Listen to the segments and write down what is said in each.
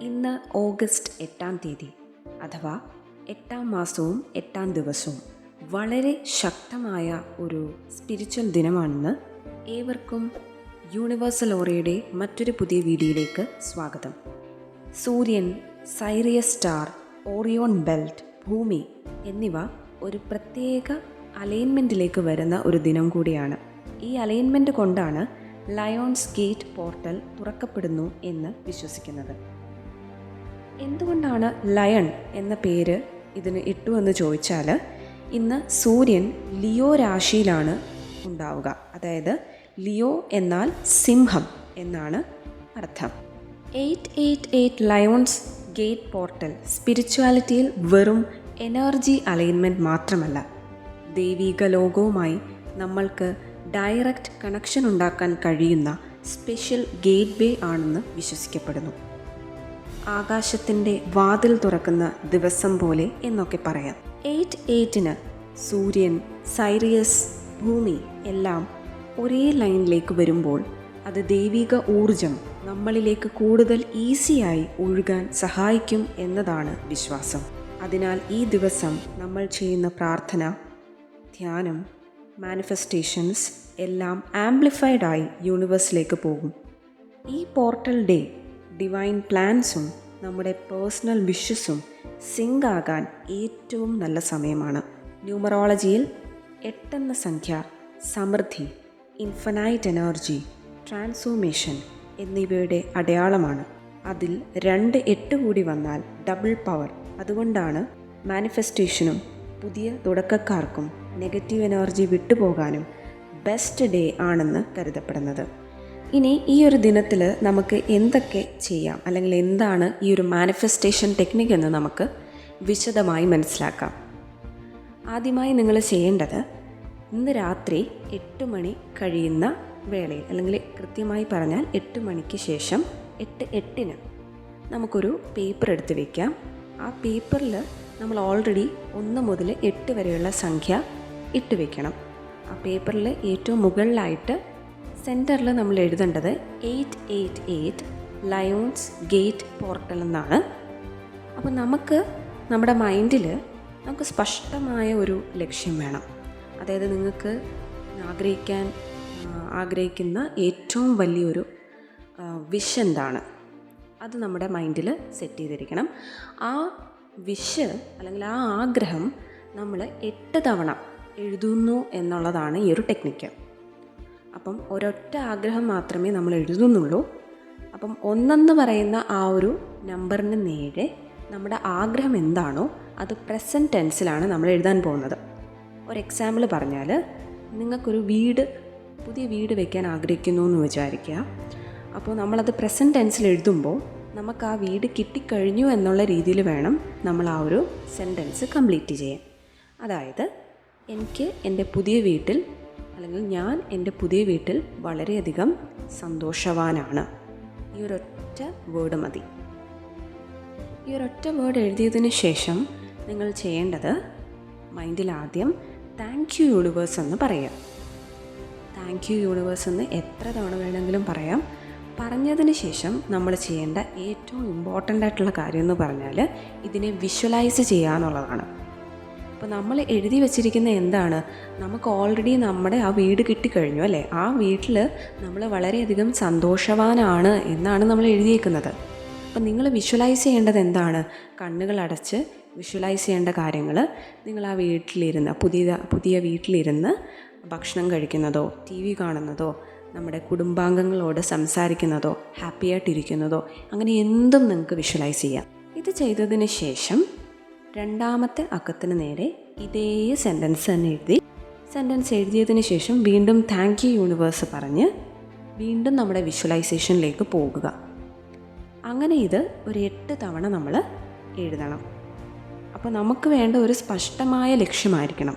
ഇന്ന് ഓഗസ്റ്റ് എട്ടാം തീയതി അഥവാ എട്ടാം മാസവും എട്ടാം ദിവസവും വളരെ ശക്തമായ ഒരു സ്പിരിച്വൽ ദിനമാണെന്ന് ഏവർക്കും യൂണിവേഴ്സൽ ഓറയുടെ മറ്റൊരു പുതിയ വീഡിയോയിലേക്ക് സ്വാഗതം. സൂര്യൻ സൈറിയസ് സ്റ്റാർ ഓറിയോൺ ബെൽറ്റ് ഭൂമി എന്നിവ ഒരു പ്രത്യേക അലൈൻമെന്റിലേക്ക് വരുന്ന ഒരു ദിനം കൂടിയാണ്. ഈ അലൈൻമെന്റ് കൊണ്ടാണ് ലയോൺസ് ഗേറ്റ് പോർട്ടൽ തുറക്കപ്പെടുന്നു എന്ന് വിശ്വസിക്കുന്നത്. എന്തുകൊണ്ടാണ് ലയൺ എന്ന പേര് ഇതിന് ഇട്ടു എന്ന് ചോദിച്ചാൽ ഇന്ന് സൂര്യൻ ലിയോ രാശിയിലാണ് ഉണ്ടാവുക. അതായത് ലിയോ എന്നാൽ സിംഹം എന്നാണ് അർത്ഥം. Eight eight eight lions gate portal സ്പിരിച്വാലിറ്റിയിൽ വെറും എനർജി അലൈൻമെന്റ് മാത്രമല്ല. ദൈവിക ലോകവുമായി നമ്മൾക്ക് ഡയറക്റ്റ് കണക്ഷൻ ഉണ്ടാക്കാൻ കഴിയുന്ന സ്പെഷ്യൽ ഗേറ്റ് വേ ആണെന്ന് വിശ്വസിക്കപ്പെടുന്നു. ആകാശത്തിന്റെ വാതിൽ തുറക്കുന്ന ദിവസം പോലെ എന്നൊക്കെ പറയാം. എയ്റ്റ് എയ്റ്റിന് സൂര്യൻ സൈറിയസ് ഭൂമി എല്ലാം ഒരേ ലൈനിലേക്ക് വരുമ്പോൾ അത് ദൈവിക ഊർജം നമ്മളിലേക്ക് കൂടുതൽ ഈസിയായി ഒഴുകാൻ സഹായിക്കും എന്നതാണ് വിശ്വാസം. അതിനാൽ ഈ ദിവസം നമ്മൾ ചെയ്യുന്ന പ്രാർത്ഥന ധ്യാനം മാനിഫെസ്റ്റേഷൻസ് എല്ലാം ആംപ്ലിഫൈഡായി യൂണിവേഴ്സിലേക്ക് പോകും. ഈ പോർട്ടൽ ഡേ ഡിവൈൻ പ്ലാൻസും നമ്മുടെ പേഴ്സണൽ വിഷസും സിങ്ക് ആകാൻ ഏറ്റവും നല്ല സമയമാണ്. ന്യൂമറോളജിയിൽ എട്ടെന്ന സംഖ്യ സമൃദ്ധി ഇൻഫനൈറ്റ് എനർജി ട്രാൻസ്ഫോർമേഷൻ എന്നിവയുടെ അടയാളമാണ്. അതിൽ രണ്ട് എട്ട് കൂടി വന്നാൽ ഡബിൾ പവർ അതുകൊണ്ടാണ് മാനിഫെസ്റ്റേഷനും പുതിയ തുടക്കക്കാർക്കും നെഗറ്റീവ് എനർജി വിട്ടുപോകാനും ബെസ്റ്റ് ഡേ ആണെന്ന് കരുതപ്പെടുന്നത്. ഇനി ഈ ഒരു ദിനത്തിൽ നമുക്ക് എന്തൊക്കെ ചെയ്യാം? അല്ലെങ്കിൽ എന്താണ് ഈ ഒരു മാനിഫെസ്റ്റേഷൻ ടെക്നിക് എന്ന് നമുക്ക് വിശദമായി മനസ്സിലാക്കാം. ആദ്യമായി നിങ്ങൾ ചെയ്യേണ്ടത് ഇന്ന് രാത്രി എട്ട് മണി കഴിയുന്ന വേളയിൽ അല്ലെങ്കിൽ കൃത്യമായി പറഞ്ഞാൽ എട്ട് മണിക്ക് ശേഷം എട്ട് എട്ടിന് നമുക്കൊരു പേപ്പർ എടുത്ത് വയ്ക്കാം ആ പേപ്പറിൽ നമ്മൾ ഓൾറെഡി ഒന്ന് മുതൽ എട്ട് വരെയുള്ള സംഖ്യ ഇട്ട് വയ്ക്കണം ആ പേപ്പറിൽ ഏറ്റവും മുകളിലായിട്ട് സെന്ററിൽ നമ്മൾ എഴുതേണ്ടത് eight eight eight lions gate portal എന്നാണ്. അപ്പോൾ നമുക്ക് നമ്മുടെ മൈൻഡിൽ നമുക്ക് സ്പഷ്ടമായ ഒരു ലക്ഷ്യം വേണം. അതായത് നിങ്ങൾക്ക് ആഗ്രഹിക്കാൻ ആഗ്രഹിക്കുന്ന ഏറ്റവും വലിയൊരു വിഷ് എന്താണ്? അത് നമ്മുടെ മൈൻഡിൽ സെറ്റ് ചെയ്തിരിക്കണം. ആ വിഷ് അല്ലെങ്കിൽ ആ ആഗ്രഹം നമ്മൾ എട്ട് തവണ എഴുതുന്നു എന്നുള്ളതാണ് ഈ ഒരു ടെക്നിക്ക്. അപ്പം ഒരൊറ്റ ആഗ്രഹം മാത്രമേ നമ്മൾ എഴുതുന്നുള്ളൂ. അപ്പം ഒന്നെന്ന് പറയുന്ന ആ ഒരു നമ്പറിന് നേരെ നമ്മുടെ ആഗ്രഹം എന്താണോ അത് പ്രസന്റ് ടെൻസിലാണ് നമ്മൾ എഴുതാൻ പോകുന്നത്. ഒരു എക്സാമ്പിൾ പറഞ്ഞാൽ നിങ്ങൾക്കൊരു വീട് പുതിയ വീട് വെക്കാൻ ആഗ്രഹിക്കുന്നു എന്ന് വിചാരിക്കുക. അപ്പോൾ നമ്മളത് പ്രസന്റ് ടെൻസിൽ എഴുതുമ്പോൾ നമുക്ക് ആ വീട് കിട്ടിക്കഴിഞ്ഞു എന്നുള്ള രീതിയിൽ വേണം നമ്മൾ ആ ഒരു സെന്റൻസ് കംപ്ലീറ്റ് ചെയ്യാൻ. അതായത് എനിക്ക് എന്റെ പുതിയ വീട്ടിൽ അല്ലെങ്കിൽ ഞാൻ എന്റെ പുതിയ വീട്ടിൽ വളരെയധികം സന്തോഷവാനാണ്. ഈ ഒരൊറ്റ വേർഡ് മതി. ഈ ഒരൊറ്റ വേർഡ് എഴുതിയതിന് ശേഷം നിങ്ങൾ ചെയ്യേണ്ടത് മൈൻഡിൽ ആദ്യം താങ്ക് യു യൂണിവേഴ്സ് എന്ന് പറയാം. താങ്ക് യു യൂണിവേഴ്സ് എന്ന് എത്ര തവണ വേണമെങ്കിലും പറയാം. പറഞ്ഞതിന് ശേഷം നമ്മൾ ചെയ്യേണ്ട ഏറ്റവും ഇമ്പോർട്ടന്റ് ആയിട്ടുള്ള കാര്യം എന്ന് പറഞ്ഞാൽ ഇതിനെ വിഷ്വലൈസ് ചെയ്യുക എന്നുള്ളതാണ് അപ്പോൾ നമ്മൾ എഴുതി വെച്ചിരിക്കുന്ന എന്താണ്? നമുക്ക് ഓൾറെഡി നമ്മുടെ ആ വീട് കിട്ടിക്കഴിഞ്ഞു അല്ലേ? ആ വീട്ടിൽ നമ്മൾ വളരെയധികം സന്തോഷവാനാണ് എന്നാണ് നമ്മൾ എഴുതിയേക്കുന്നത്. അപ്പം നിങ്ങൾ വിഷ്വലൈസ് ചെയ്യേണ്ടത് എന്താണ്? കണ്ണുകൾ അടച്ച് വിഷ്വലൈസ് ചെയ്യേണ്ട കാര്യങ്ങൾ. നിങ്ങൾ ആ വീട്ടിലിരുന്ന് പുതിയ പുതിയ വീട്ടിലിരുന്ന് ഭക്ഷണം കഴിക്കുന്നതോ ടി വി കാണുന്നതോ നമ്മുടെ കുടുംബാംഗങ്ങളോട് സംസാരിക്കുന്നതോ ഹാപ്പിയായിട്ടിരിക്കുന്നതോ അങ്ങനെ എന്തും നിങ്ങൾക്ക് വിഷ്വലൈസ് ചെയ്യാം. ഇത് ചെയ്തതിന് ശേഷം രണ്ടാമത്തെ അക്കത്തിന് നേരെ ഇതേ സെന്റൻസ് തന്നെ എഴുതി. സെന്റൻസ് എഴുതിയതിന് ശേഷം വീണ്ടും താങ്ക് യു യൂണിവേഴ്സ് പറഞ്ഞ് വീണ്ടും നമ്മുടെ വിഷ്വലൈസേഷനിലേക്ക് പോകുക. അങ്ങനെ ഇത് ഒരു എട്ട് തവണ നമ്മൾ എഴുതണം. അപ്പോൾ നമുക്ക് വേണ്ട ഒരു സ്പഷ്ടമായ ലക്ഷ്യമായിരിക്കണം.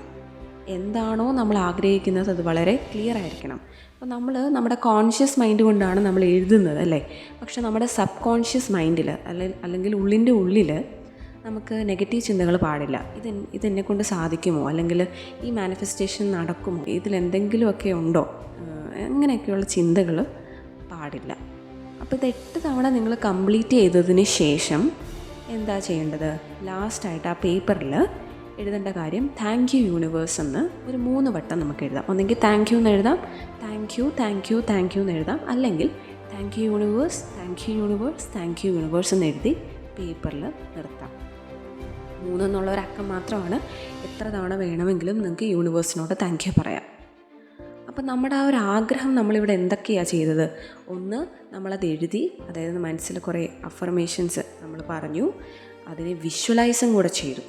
എന്താണോ നമ്മൾ ആഗ്രഹിക്കുന്നത് അത് വളരെ ക്ലിയർ ആയിരിക്കണം. അപ്പോൾ നമ്മൾ നമ്മുടെ കോൺഷ്യസ് മൈൻഡ് കൊണ്ടാണ് നമ്മൾ എഴുതുന്നത് അല്ലേ? പക്ഷെ നമ്മുടെ സബ് കോൺഷ്യസ് മൈൻഡിൽ അല്ലെങ്കിൽ ഉള്ളിന്റെ ഉള്ളിൽ നമുക്ക് നെഗറ്റീവ് ചിന്തകൾ പാടില്ല. ഇത് ഇതെന്നെ കൊണ്ട് സാധിക്കുമോ? അല്ലെങ്കിൽ ഈ മാനിഫെസ്റ്റേഷൻ നടക്കുമോ? ഇതിൽ എന്തെങ്കിലുമൊക്കെ ഉണ്ടോ? അങ്ങനെയൊക്കെയുള്ള ചിന്തകൾ പാടില്ല. അപ്പോൾ ഇത് എട്ട് തവണ നിങ്ങൾ കംപ്ലീറ്റ് ചെയ്തതിന് ശേഷം എന്താ ചെയ്യേണ്ടത്? ലാസ്റ്റായിട്ട് ആ പേപ്പറിൽ എഴുതേണ്ട കാര്യം താങ്ക് യു യൂണിവേഴ്സ് എന്ന് ഒരു മൂന്ന് വട്ടം നമുക്ക് എഴുതാം. ഒന്നെങ്കിൽ താങ്ക് യു എന്ന് എഴുതാം. Thank you thank you thank you എന്ന് എഴുതാം. അല്ലെങ്കിൽ thank you universe thank you universe thank you universe എന്ന് എഴുതി പേപ്പറിൽ നിർത്താം. മൂന്നെന്നുള്ള ഒരു അക്കം മാത്രമാണ് എത്ര തവണ വേണമെങ്കിലും നിങ്ങൾക്ക് യൂണിവേഴ്സിനോട് താങ്ക് യു പറയാം. അപ്പം നമ്മുടെ ആ ഒരു ആഗ്രഹം നമ്മളിവിടെ എന്തൊക്കെയാണ് ചെയ്തത്? ഒന്ന് നമ്മളത് എഴുതി അതായത് മനസ്സിൽ കുറേ അഫർമേഷൻസ് നമ്മൾ പറഞ്ഞു അതിനെ വിഷ്വലൈസും കൂടെ ചെയ്തു.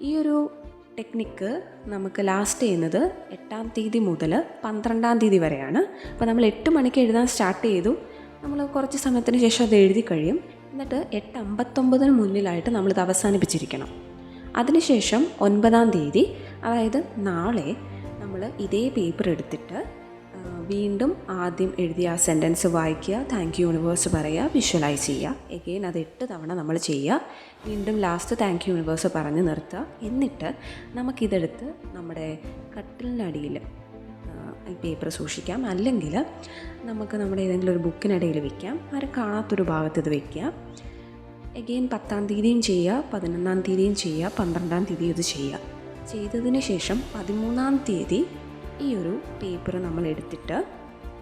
ഈ ഒരു ടെക്നിക്ക് നമുക്ക് ലാസ്റ്റ് ചെയ്യുന്നത് എട്ടാം തീയതി മുതൽ പന്ത്രണ്ടാം തീയതി വരെയാണ്. അപ്പോൾ നമ്മൾ എട്ട് മണിക്ക് എഴുതാൻ സ്റ്റാർട്ട് ചെയ്തു. നമ്മൾ കുറച്ച് സമയത്തിന് ശേഷം അത് എഴുതി കഴിയും. എന്നിട്ട് എട്ട് അമ്പത്തൊമ്പതിന് മുന്നിലായിട്ട് നമ്മളിത് അവസാനിപ്പിച്ചിരിക്കണം. അതിനുശേഷം ഒൻപതാം തീയതി അതായത് നാളെ നമ്മൾ ഇതേ പേപ്പർ എടുത്തിട്ട് വീണ്ടും ആദ്യം എഴുതിയ ആ സെന്റൻസ് വായിക്കുക താങ്ക് യു യൂണിവേഴ്സ് പറയുക വിഷ്വലൈസ് ചെയ്യുക. എഗെയിൻ അത് എട്ട് തവണ നമ്മൾ ചെയ്യുക. വീണ്ടും ലാസ്റ്റ് താങ്ക് യു യൂണിവേഴ്സ് പറഞ്ഞ് നിർത്തുക. എന്നിട്ട് നമുക്കിതെടുത്ത് നമ്മുടെ കട്ടിലിനടിയിൽ പേപ്പർ സൂക്ഷിക്കാം. അല്ലെങ്കിൽ നമുക്ക് നമ്മുടെ ഏതെങ്കിലും ഒരു ബുക്കിനിടയിൽ വെക്കാം. ആരും കാണാത്തൊരു ഭാഗത്ത് ഇത് വെക്കുക. എഗെയിൻ പത്താം തീയതിയും ചെയ്യുക. പതിനൊന്നാം തീയതിയും ചെയ്യുക. പന്ത്രണ്ടാം തീയതി ഇത് ചെയ്യുക. ചെയ്തതിന് ശേഷം പതിമൂന്നാം തീയതി ഈ ഒരു പേപ്പർ നമ്മൾ എടുത്തിട്ട്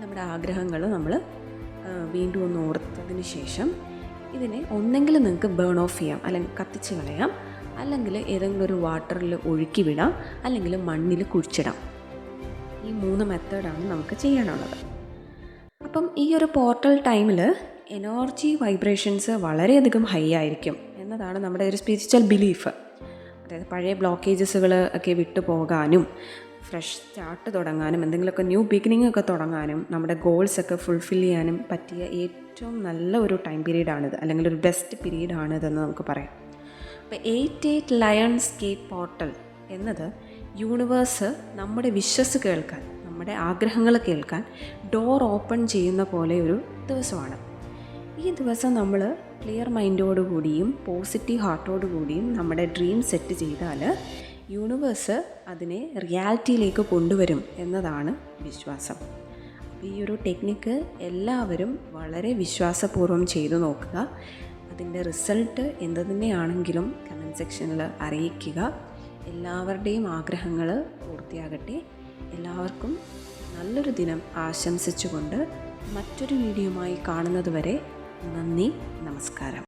നമ്മുടെ ആഗ്രഹങ്ങൾ നമ്മൾ വീണ്ടും ഒന്ന് ഓർത്തതിന് ശേഷം ഇതിനെ ഒന്നെങ്കിൽ നിങ്ങൾക്ക് ബേൺ ഓഫ് ചെയ്യാം. അല്ലെങ്കിൽ കത്തിച്ച് കളയാം. അല്ലെങ്കിൽ ഏതെങ്കിലും ഒരു വാട്ടറിൽ ഒഴുക്കി വിടാം. അല്ലെങ്കിൽ മണ്ണിൽ കുഴിച്ചിടാം. ഈ മൂന്ന് മെത്തേഡാണ് നമുക്ക് ചെയ്യാനുള്ളത്. അപ്പം ഈ ഒരു പോർട്ടൽ ടൈമിൽ എനർജി വൈബ്രേഷൻസ് വളരെയധികം ഹൈ ആയിരിക്കും എന്നതാണ് നമ്മുടെ ഒരു സ്പിരിച്വൽ ബിലീഫ് അതായത് പഴയ ബ്ലോക്കേജസുകൾ ഒക്കെ വിട്ടു പോകാനും ഫ്രഷ് സ്റ്റാർട്ട് തുടങ്ങാനും എന്തെങ്കിലുമൊക്കെ ന്യൂ ബിഗിനിങ് ഒക്കെ തുടങ്ങാനും നമ്മുടെ ഗോൾസ് ഒക്കെ ഫുൾഫിൽ ചെയ്യാനും പറ്റിയ ഏറ്റവും നല്ല ഒരു ടൈം പീരീഡാണിത് അല്ലെങ്കിൽ ഒരു ബെസ്റ്റ് പീരീഡാണിതെന്ന് നമുക്ക് പറയാം. അപ്പോൾ eight eight lions gate portal എന്നത് യൂണിവേഴ്സ് നമ്മുടെ വിശ്വസ് കേൾക്കാൻ നമ്മുടെ ആഗ്രഹങ്ങൾ കേൾക്കാൻ ഡോർ ഓപ്പൺ ചെയ്യുന്ന പോലെ ഒരു ദിവസമാണ്. ഈ ദിവസം നമ്മൾ ക്ലിയർ മൈൻഡോടുകൂടിയും പോസിറ്റീവ് ഹാർട്ടോടുകൂടിയും നമ്മുടെ ഡ്രീം സെറ്റ് ചെയ്താൽ യൂണിവേഴ്സ് അതിനെ റിയാലിറ്റിയിലേക്ക് കൊണ്ടുവരും എന്നതാണ് വിശ്വാസം. ഈ ഒരു ടെക്നിക്ക് എല്ലാവരും വളരെ വിശ്വാസപൂർവം ചെയ്തു നോക്കുക. അതിന്റെ റിസൾട്ട് എന്ത് തന്നെയാണെങ്കിലും കമന്റ് സെക്ഷനിൽ അറിയിക്കുക. എല്ലാവരുടെയും ആഗ്രഹങ്ങൾ പൂർത്തിയാകട്ടെ. എല്ലാവർക്കും നല്ലൊരു ദിനം ആശംസിച്ചുകൊണ്ട് മറ്റൊരു വീഡിയോയുമായി കാണുന്നതുവരെ നന്ദി നമസ്കാരം.